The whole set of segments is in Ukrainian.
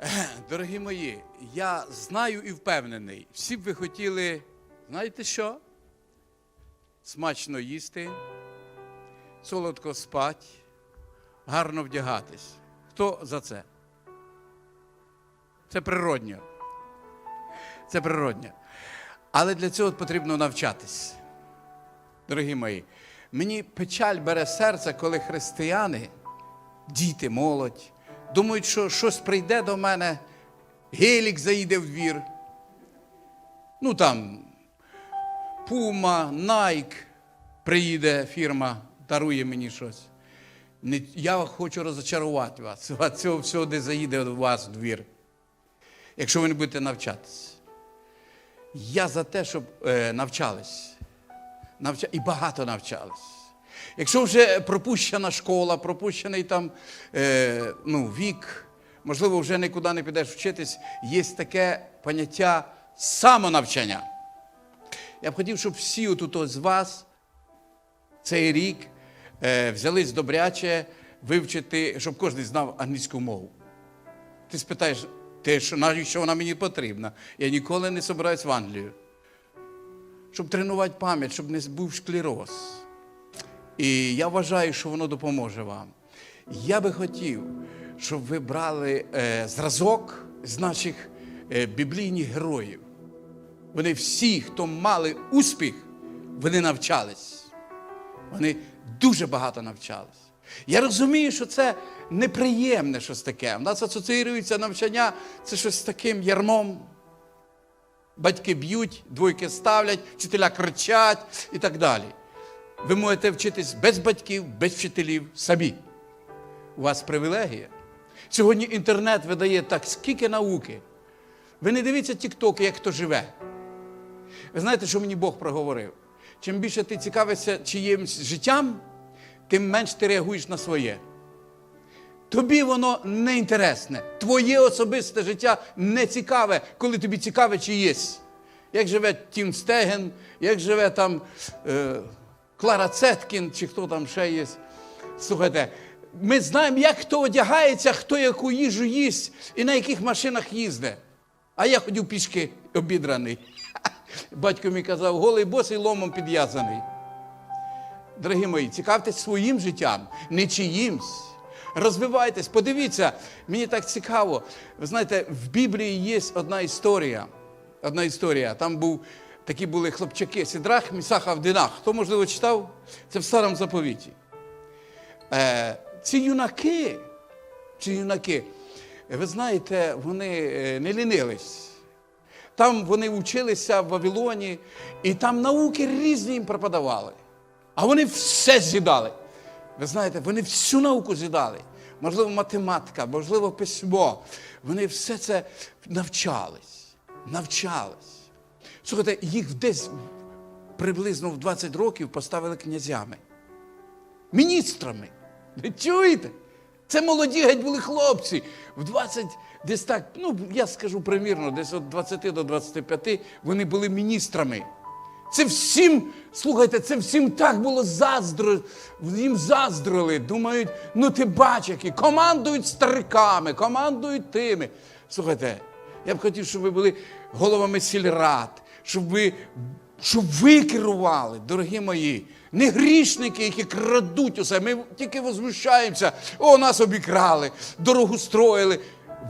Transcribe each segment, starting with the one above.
Дорогі мої, я знаю і впевнений, всі б ви хотіли, знаєте що? Смачно їсти, солодко спати, гарно вдягатись. Хто за це? Це природньо. Це природньо. Але для цього потрібно навчатись. Дорогі мої, мені печаль бере серце, коли християни, діти, молодь, думають, що щось прийде до мене, гелік заїде в двір. Ну там Пума, Найк приїде фірма, дарує мені щось. Не- Я хочу розочарувати вас. Цього всього не заїде до вас в двір. Якщо ви не будете навчатись. Я за те, щоб е, навчались. Навча... І багато навчались. Якщо вже пропущена школа, пропущений там е, ну, вік, можливо, вже нікуди не підеш вчитись, є таке поняття самонавчання. Я б хотів, щоб всі отут з вас цей рік е, взялись добряче вивчити, щоб кожен знав англійську мову. Ти спитаєш, ти що, навіщо вона мені потрібна? Я ніколи не собираюсь в Англію. Щоб тренувати пам'ять, щоб не був шклероз. І я вважаю, що воно допоможе вам. Я би хотів, щоб ви брали е, зразок з наших е, біблійних героїв. Вони всі, хто мали успіх, вони навчались. Вони дуже багато навчались. Я розумію, що це неприємне щось таке. У нас асоціюється навчання це щось з таким ярмом. Батьки б'ють, двойки ставлять, вчителя кричать і так далі. Ви можете вчитись без батьків, без вчителів самі. У вас привілегія. Сьогодні інтернет видає так скільки науки. Ви не дивіться тіктоки, як хто живе. Ви знаєте, що мені Бог проговорив? Чим більше ти цікавишся чиїмсь життям, тим менш ти реагуєш на своє. Тобі воно не інтересне. Твоє особисте життя не цікаве, коли тобі цікаве чиєсь. Як живе Тім Стеген, як живе там е, Клара Цеткін, чи хто там ще є. Слухайте, ми знаємо, як хто одягається, хто яку їжу їсть і на яких машинах їздить. А я ходив пішки обідраний. Батько мені казав, голий босий ломом підв'язаний. Дорогі мої, цікавтесь своїм життям, не чиїмсь. Розвивайтесь, подивіться, мені так цікаво. Ви знаєте, в Біблії є одна історія. Одна історія. Там був, такі були хлопчаки Сідрах, Місаха, Авдинах. Хто, можливо, читав? Це в старому заповіті. Е, ці юнаки, ці юнаки, ви знаєте, вони е, не лінились. Там вони вчилися в Вавилоні, і там науки різні їм преподавали. А вони все з'їдали. Ви знаєте, вони всю науку з'їдали. Можливо, математика, можливо, письмо. Вони все це навчались. Навчались. Слухайте, їх десь приблизно в 20 років поставили князями, міністрами. Ви чуєте? Це молоді геть були хлопці. В 20, десь так, ну я скажу примірно, десь від 20 до 25 вони були міністрами. Це всім, слухайте, це всім так було заздро, їм заздрили. Думають, ну ти бач, які командують стариками, командують тими. Слухайте, я б хотів, щоб ви були головами сільрад, щоб ви, щоб ви керували, дорогі мої. Не грішники, які крадуть усе. Ми тільки возмущаємося. О, нас обікрали, дорогу строїли.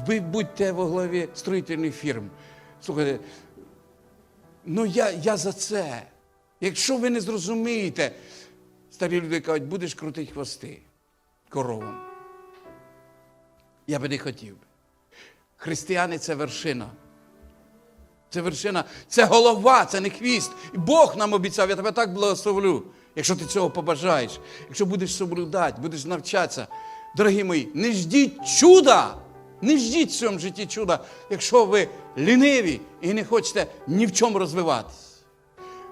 Ви будьте во главі строїтельних фірм. Слухайте, Ну, я, я за це. Якщо ви не зрозумієте, старі люди кажуть, будеш крутити хвости коровам. Я би не хотів. Християни це вершина. Це вершина, це голова, це не хвіст. І Бог нам обіцяв, я тебе так благословлю, якщо ти цього побажаєш, якщо будеш соблюдати, будеш навчатися. Дорогі мої, не ждіть чуда! Не ждіть в цьому житті чуда, якщо ви ліниві і не хочете ні в чому розвиватись.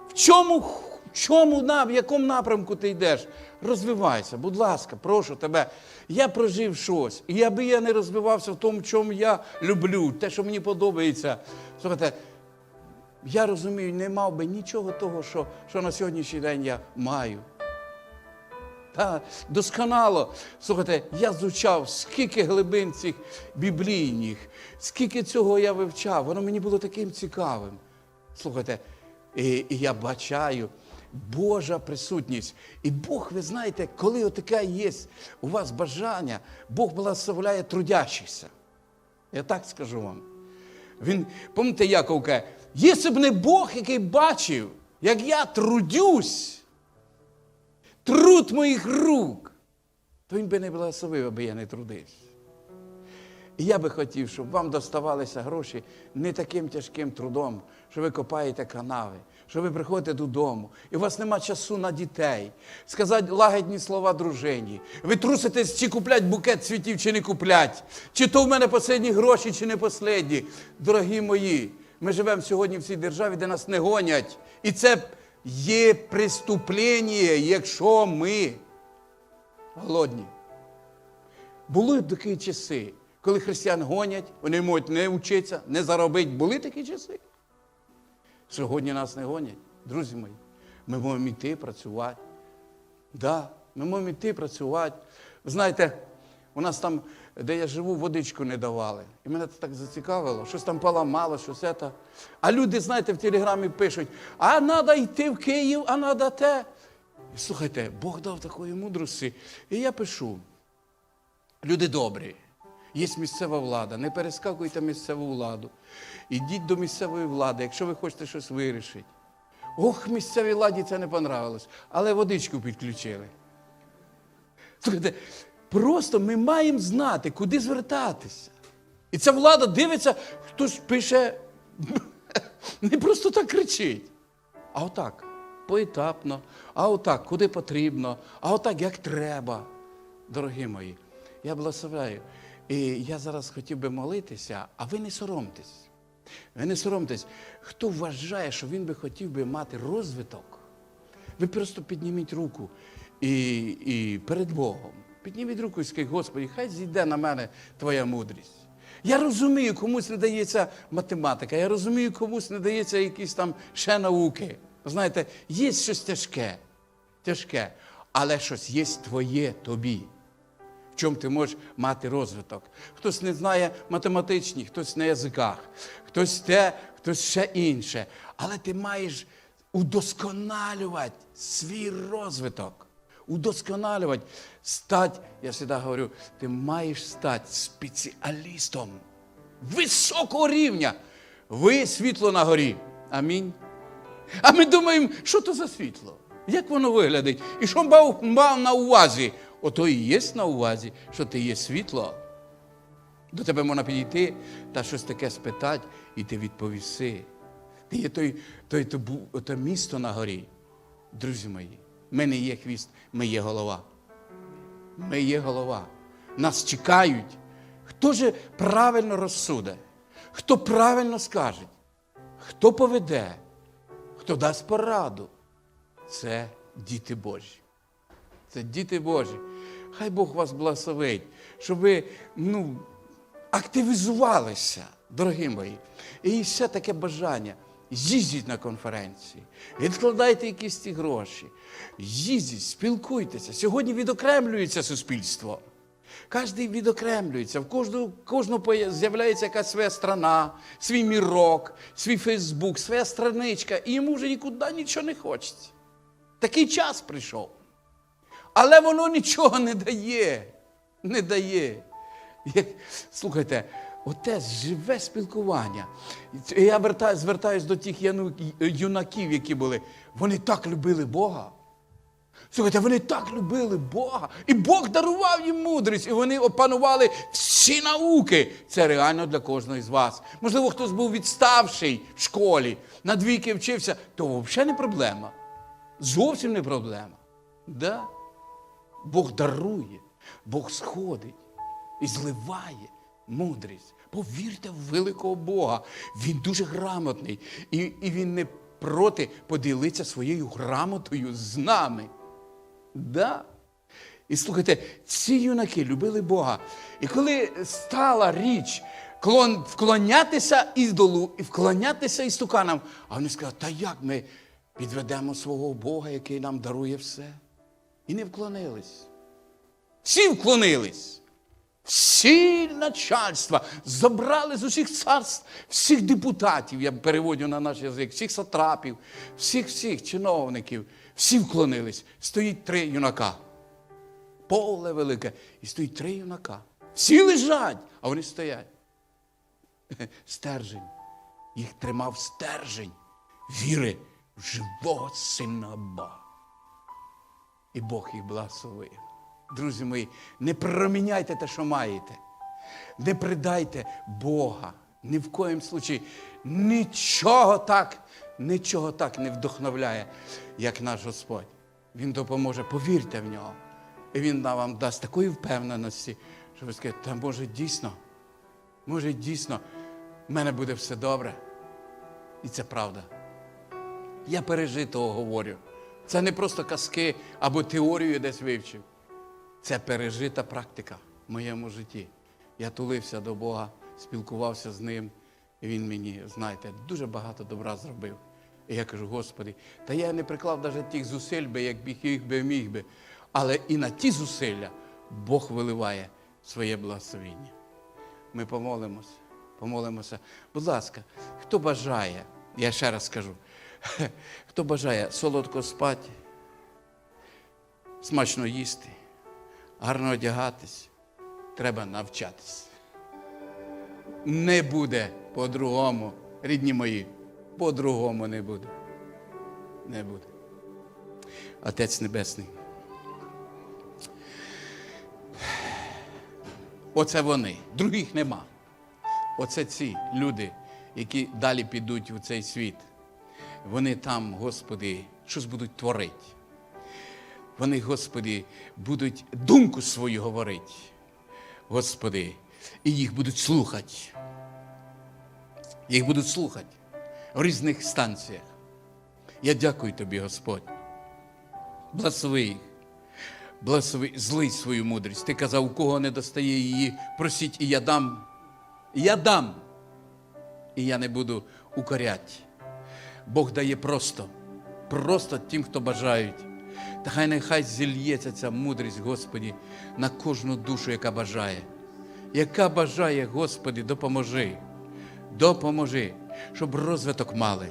В чому, чому на, в якому напрямку ти йдеш? Розвивайся, будь ласка, прошу тебе. Я прожив щось. І аби я не розвивався в тому, чому я люблю, те, що мені подобається. Слухайте, я розумію, не мав би нічого того, що, що на сьогоднішній день я маю. Та, досконало. Слухайте, я звучав, скільки глибин цих біблійних, скільки цього я вивчав, воно мені було таким цікавим. Слухайте, і, і я бачаю Божа присутність. І Бог, ви знаєте, коли отаке є у вас бажання, Бог благословляє трудящихся. Я так скажу вам. Він, пам'ятаєте, Яков каже, якщо б не Бог, який бачив, як я трудюсь, труд моїх рук, то він би не благословив, аби я не трудився. І я би хотів, щоб вам доставалися гроші не таким тяжким трудом, що ви копаєте канави, що ви приходите додому, і у вас нема часу на дітей, сказати лагідні слова дружині. Ви труситесь, чи куплять букет цвітів, чи не куплять, чи то в мене последні гроші, чи не последні. Дорогі мої, ми живемо сьогодні в цій державі, де нас не гонять. І це є преступлення, якщо ми голодні. Були такі часи, коли християн гонять, вони можуть не вчитися, не заробити. Були такі часи. Сьогодні нас не гонять, друзі мої. Ми можемо йти працювати. Да, ми можемо йти працювати. Знаєте, у нас там, де я живу, водичку не давали. І мене це так зацікавило, щось там поламало, щось це. А люди, знаєте, в телеграмі пишуть, а треба йти в Київ, а треба те. І слухайте, Бог дав такої мудрості. І я пишу. Люди добрі, є місцева влада, не перескакуйте місцеву владу. Ідіть до місцевої влади, якщо ви хочете щось вирішити. Ох, місцевій владі це не понравилось, але водичку підключили. Слухайте, просто ми маємо знати, куди звертатися. І ця влада дивиться, хтось пише, не просто так кричить, а отак, поетапно, а отак, куди потрібно, а отак, як треба. Дорогі мої, я благословляю. І я зараз хотів би молитися, а ви не соромтесь. Ви не соромтесь. Хто вважає, що він би хотів би мати розвиток, ви просто підніміть руку і, і перед Богом. Підніміть руку і скажіть, Господи, хай зійде на мене Твоя мудрість. Я розумію, комусь не дається математика, я розумію, комусь не дається якісь там ще науки. Знаєте, є щось тяжке, тяжке, але щось є твоє тобі в чому ти можеш мати розвиток. Хтось не знає математичні, хтось на язиках, хтось те, хтось ще інше. Але ти маєш удосконалювати свій розвиток. Удосконалювати, стати, я завжди говорю, ти маєш стати спеціалістом високого рівня. Ви світло на горі. Амінь. А ми думаємо, що то за світло? Як воно виглядить? І що мав, мав на увазі? Ото і є на увазі, що ти є світло. До тебе можна підійти та щось таке спитати, і ти відповіси. Ти є той, той, той, те місто на горі. Друзі мої, ми не є хвіст, ми є голова. Ми є голова. Нас чекають. Хто же правильно розсуде? Хто правильно скаже? Хто поведе? Хто дасть пораду? Це діти Божі. Це діти Божі. Хай Бог вас благословить, щоб ви ну, активізувалися, дорогі мої. І ще таке бажання. Їздіть на конференції, відкладайте якісь ці гроші, їздіть, спілкуйтеся. Сьогодні відокремлюється суспільство. Кожен відокремлюється, в кожного, кожного з'являється якась своя страна, свій мірок, свій Фейсбук, своя страничка, і йому вже нікуди нічого не хочеться. Такий час прийшов. Але воно нічого не дає. Не дає. Слухайте, оте живе спілкування. Я вертаюсь, звертаюсь до тих юнаків, які були. Вони так любили Бога. Слухайте, вони так любили Бога. І Бог дарував їм мудрість, і вони опанували всі науки. Це реально для кожного з вас. Можливо, хтось був відставший в школі, на двійки вчився, то взагалі не проблема. Зовсім не проблема. Да? Бог дарує, Бог сходить і зливає мудрість. Повірте в великого Бога. Він дуже грамотний. І, і він не проти поділитися своєю грамотою з нами. Да. І слухайте, ці юнаки любили Бога. І коли стала річ клон, вклонятися ідолу і вклонятися істуканам, а вони сказали, та як ми підведемо свого Бога, який нам дарує все? І не вклонились. Всі вклонились. Всі начальства забрали з усіх царств, всіх депутатів, я переводю на наш язик, всіх сатрапів, всіх всіх чиновників, всі вклонились. Стоїть три юнака. Поле велике, і стоїть три юнака. Всі лежать, а вони стоять. Стержень. Їх тримав стержень віри в живого сина Бога. І Бог їх благословив. Друзі мої, не проміняйте те, що маєте. Не придайте Бога. Ні в коїм случаї. Нічого так, нічого так не вдохновляє, як наш Господь. Він допоможе, повірте в нього. І Він вам дасть такої впевненості, що ви скажете, та може дійсно, може дійсно, в мене буде все добре. І це правда. Я пережитого говорю. Це не просто казки або теорію десь вивчив. Це пережита практика в моєму житті. Я тулився до Бога, спілкувався з ним, і він мені, знаєте, дуже багато добра зробив. І я кажу, Господи, та я не приклав навіть тих зусиль би, як їх би міг би. Але і на ті зусилля Бог виливає своє благословіння. Ми помолимося, помолимося. Будь ласка, хто бажає, я ще раз скажу, хто бажає солодко спати, смачно їсти, гарно одягатись, треба навчатись. Не буде по-другому, рідні мої, по-другому не буде. Не буде. Отець Небесний. Оце вони, других нема. Оце ці люди, які далі підуть у цей світ. Вони там, Господи, щось будуть творити. Вони, Господи, будуть думку свою говорити. Господи, і їх будуть слухати. Їх будуть слухати в різних станціях. Я дякую тобі, Господь. Благослови їх. Благослови, злий свою мудрість. Ти казав, у кого не достає її, просіть, і я дам. Я дам. І я не буду укоряти. Бог дає просто, просто тим, хто бажають. Та хай нехай зільється ця мудрість, Господі, на кожну душу, яка бажає. Яка бажає, Господи, допоможи. Допоможи, щоб розвиток мали,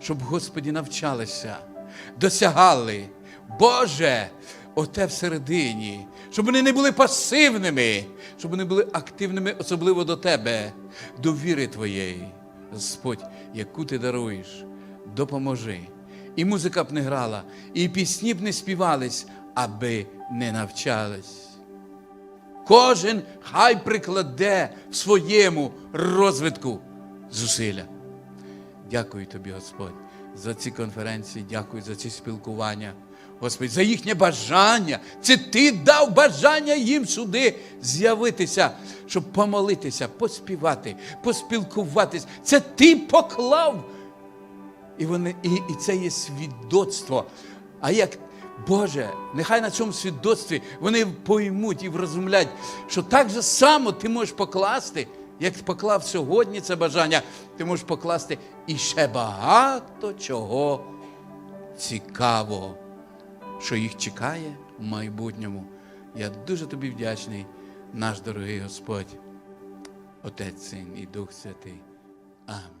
щоб, Господі, навчалися, досягали. Боже, оте всередині, щоб вони не були пасивними, щоб вони були активними, особливо до Тебе, до віри Твоєї. Господь, яку ти даруєш, допоможи. І музика б не грала, і пісні б не співались, аби не навчались. Кожен хай прикладе в своєму розвитку зусилля. Дякую тобі, Господь, за ці конференції, дякую за ці спілкування. Господь, за їхнє бажання. Це ти дав бажання їм сюди з'явитися, щоб помолитися, поспівати, поспілкуватись. Це ти поклав. І, вони, і, і це є свідоцтво. А як Боже, нехай на цьому свідоцтві вони поймуть і врозумлять, що так же само ти можеш покласти, як поклав сьогодні це бажання, ти можеш покласти і ще багато чого цікавого, що їх чекає в майбутньому. Я дуже тобі вдячний, наш дорогий Господь, Отець Син і Дух Святий. Амінь.